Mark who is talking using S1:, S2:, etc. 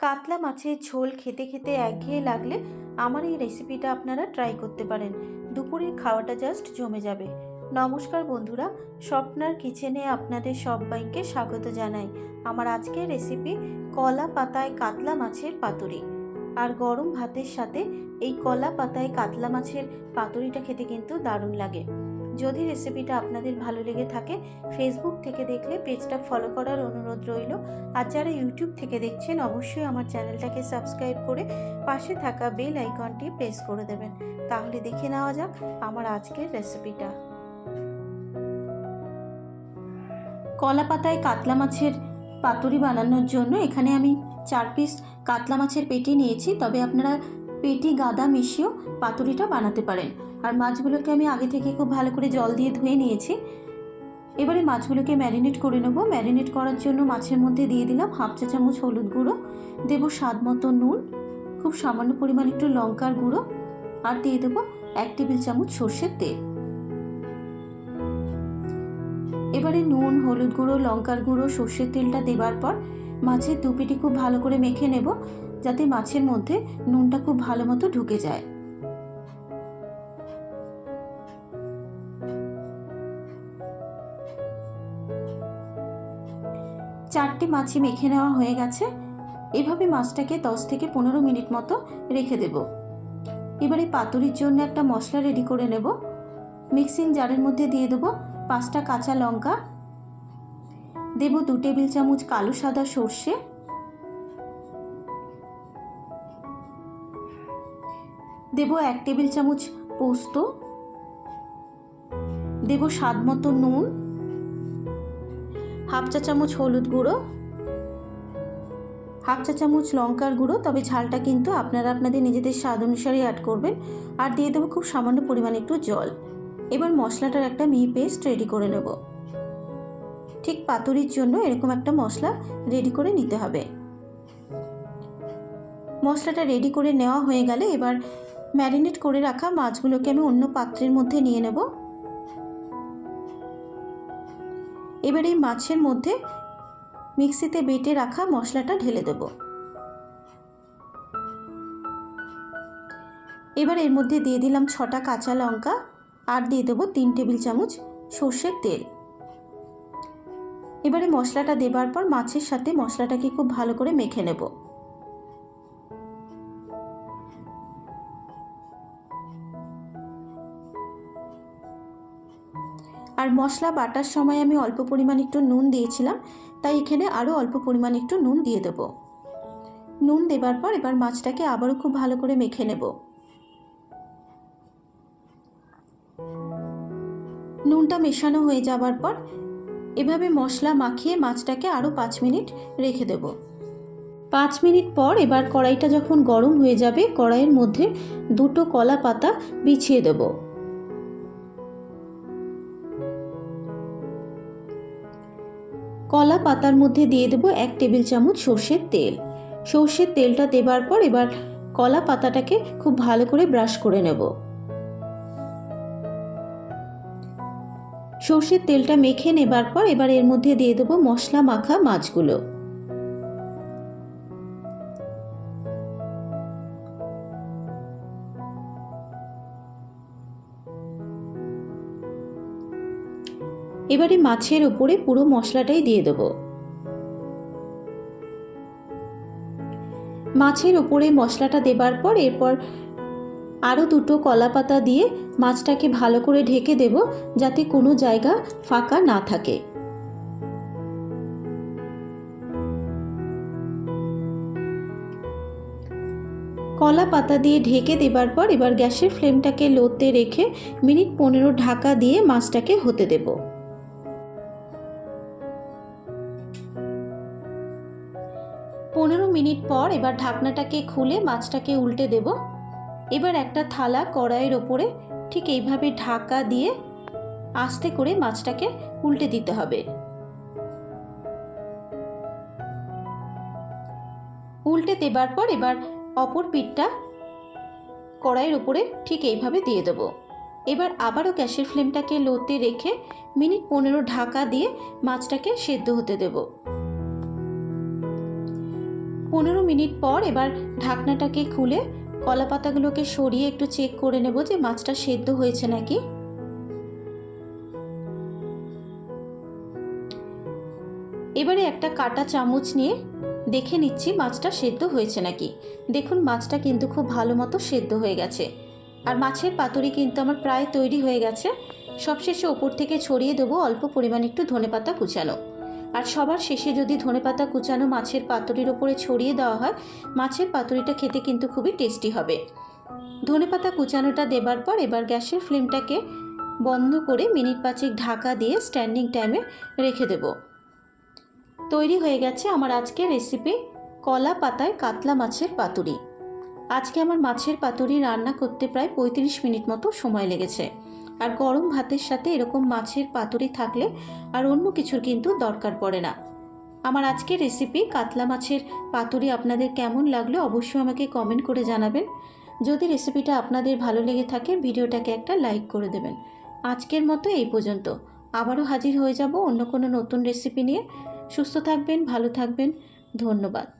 S1: কাতলা মাছের ঝোল খেতে খেতে একঘেয়ে লাগলে আমার এই রেসিপিটা আপনারা ট্রাই করতে পারেন। দুপুরের খাওয়াটা জাস্ট জমে যাবে। নমস্কার বন্ধুরা, স্বপ্নার কিচেনে আপনাদের সবাইকে স্বাগত জানাই। আমার আজকের রেসিপি কলা পাতায় কাতলা মাছের পাতুরি। আর গরম ভাতের সাথে এই কলা পাতায় কাতলা মাছের পাতুরিটা খেতে কিন্তু দারুণ লাগে। যদি রেসিপিটা আপনাদের ভালো লেগে থাকে ফেসবুক থেকে দেখলে পেজটা ফলো করার অনুরোধ রইল। আর যারা ইউটিউব থেকে দেখছেন, অবশ্যই আমার চ্যানেলটাকে সাবস্ক্রাইব করে পাশে থাকা বেল আইকনটি প্রেস করে দেবেন। তাহলে দেখে নেওয়া যাক আমার আজকের রেসিপিটা কলা পাতায় কাতলা মাছের পাতুরি বানানোর জন্য এখানে আমি চার পিস কাতলা মাছের পেটি নিয়েছি। তবে আপনারা পেটি গাদা মিশিয়েও পাতুরিটা বানাতে পারেন। আর মাছগুলোকে আমি আগে থেকে খুব ভালো করে জল দিয়ে ধুয়ে নিয়েছি। এবারে মাছগুলোকে ম্যারিনেট করে নেব। ম্যারিনেট করার জন্য মাছের মধ্যে দিয়ে দিলাম হাফ চা চামচ হলুদ গুঁড়ো, দেবো স্বাদ মতো নুন, খুব সামান্য পরিমাণ একটু লঙ্কার গুঁড়ো, আর দিয়ে দেবো এক টেবিল চামচ সর্ষের তেল। এবারে নুন, হলুদ গুঁড়ো, লঙ্কার গুঁড়ো, সর্ষের তেলটা দেবার পর মাছের দুপিটি খুব ভালো করে মেখে নেব, যাতে মাছের মধ্যে নুনটা খুব ভালো মতো ঢুকে যায়। চারটে মাছি মেখে নেওয়া হয়ে গেছে। এভাবে মাছটাকে দশ থেকে পনেরো মিনিট মতো রেখে দেব। এবারে পাতুরির জন্য একটা মশলা রেডি করে নেব। মিক্সিং জারের মধ্যে দিয়ে দেবো পাঁচটা কাঁচা লঙ্কা। দেব দু টেবিল চামচ কালো সাদা সর্ষে। দেব এক টেবিল চামচ পোস্ত। দেব স্বাদ মতো নুন। হাফ চা চামচ হলুদ গুঁড়ো, হাফ চা চামচ লঙ্কার গুঁড়ো, তবে ঝালটা কিন্তু আপনারা আপনাদের নিজেদের স্বাদ অনুসারে অ্যাড করবেন। আর দিয়ে দেবো খুব সামান্য পরিমাণে একটু জল। এবার মশলাটার একটা মিহি পেস্ট রেডি করে নেব। ঠিক পাতুরির জন্য এরকম একটা মশলা রেডি করে নিতে হবে। মশলাটা রেডি করে নেওয়া হয়ে গেলে এবার ম্যারিনেট করে রাখা মাছগুলোকে আমি অন্য পাত্রের মধ্যে নিয়ে নেব। এবার এই মাছের মধ্যে মিক্সিতে বেটে রাখা মশলাটা ঢেলে দেব। এবার এর মধ্যে দিয়ে দিলাম ছটা কাঁচা লঙ্কা, আর দিয়ে দেবো তিন টেবিল চামচ সর্ষের তেল। এবারে মশলাটা দেবার পর মাছের সাথে মশলাটাকে খুব ভালো করে মেখে নেব। আর মশলা বাটার সময় আমি অল্প পরিমাণ একটু নুন দিয়েছিলাম, তাই এখানে আরও অল্প পরিমাণ একটু নুন দিয়ে দেব। নুন দেবার পর এবার মাছটাকে আবারও খুব ভালো করে মেখে নেব। নুনটা মেশানো হয়ে যাবার পর এভাবে মশলা মাখিয়ে মাছটাকে আরও পাঁচ মিনিট রেখে দেব। পাঁচ মিনিট পর এবার কড়াইটা যখন গরম হয়ে যাবে, কড়াইয়ের মধ্যে দুটো কলা পাতা বিছিয়ে দেব। কলা পাতার মধ্যে দিয়ে দেবো এক টেবিল চামচ সর্ষের তেল। সর্ষের তেলটা দেবার পর এবার কলা পাতাটাকে খুব ভালো করে ব্রাশ করে নেব। সর্ষের তেলটা মেখে নেবার পর এবার এর মধ্যে দিয়ে দেবো মশলা মাখা মাছগুলো। এবারে মাছের ওপরে পুরো মশলাটাই দিয়ে দেবো। মাছের ওপরে মশলাটা দেবার পর এরপর আরও দুটো কলা পাতা দিয়ে মাছটাকে ভালো করে ঢেকে দেব, যাতে কোনো জায়গা ফাঁকা না থাকে। কলা পাতা দিয়ে ঢেকে দেবার পর এবার গ্যাসের ফ্লেমটাকে লোতে রেখে মিনিট পনেরো ঢাকা দিয়ে মাছটাকে হতে দেব। মিনিট পর এবার ঢাকনাটাকে খুলে মাছটাকে উল্টে দেব। এবার একটা থালা কড়াইয়ের ওপরে ঠিক এইভাবে ঢাকা দিয়ে আস্তে করে মাছটাকে উল্টে দিতে হবে। উল্টে দেবার পর এবার অপর পিঠটা কড়াইয়ের ওপরে ঠিক এইভাবে দিয়ে দেবো। এবার আবারও গ্যাসের ফ্লেমটাকে লোতে রেখে মিনিট পনেরো ঢাকা দিয়ে মাছটাকে সেদ্ধ হতে দেবো। পনেরো মিনিট পর এবার ঢাকনাটাকে খুলে কলা পাতাগুলোকে সরিয়ে একটু চেক করে নেব যে মাছটা সেদ্ধ হয়েছে নাকি। এবারে একটা কাটা চামচ নিয়ে দেখে নিচ্ছি মাছটা সেদ্ধ হয়েছে নাকি। দেখুন, মাছটা কিন্তু খুব ভালো মতো সেদ্ধ হয়ে গেছে। আর মাছের পাতুরি কিন্তু আমার প্রায় তৈরি হয়ে গেছে। সবশেষে ওপর থেকে ছড়িয়ে দেবো, অল্প পরিমাণ একটু ধনেপাতা কুচানো। আর সবার শেষে যদি ধনেপাতা কুচানো মাছের পাতুরির ওপরে ছড়িয়ে দেওয়া হয়, মাছের পাতুরিটা খেতে কিন্তু খুবই টেস্টি হবে। ধনেপাতা কুচানোটা দেবার পর এবার গ্যাসের ফ্লেমটাকে বন্ধ করে মিনিট পাঁচেক ঢাকা দিয়ে স্ট্যান্ডিং টাইমে রেখে দেবো। তৈরি হয়ে গেছে আমার আজকের রেসিপি কলা পাতায় কাতলা মাছের পাতুরি। আজকে আমার মাছের পাতুরি রান্না করতে প্রায় পঁয়ত্রিশ মিনিট মতো সময় লেগেছে। আর গরম ভাতের সাথে এরকম মাছের পাতুরি থাকলে আর অন্য কিছুর কিন্তু দরকার পড়ে না। আমার আজকের রেসিপি কাতলা মাছের পাতুরি আপনাদের কেমন লাগল অবশ্যই আমাকে কমেন্ট করে জানাবেন। যদি রেসিপিটা আপনাদের ভালো লেগে থাকে, ভিডিওটাকে একটা লাইক করে দেবেন। আজকের মতো এই পর্যন্ত। আবারও হাজির হয়ে যাব অন্য কোনো নতুন রেসিপি নিয়ে। সুস্থ থাকবেন, ভালো থাকবেন। ধন্যবাদ।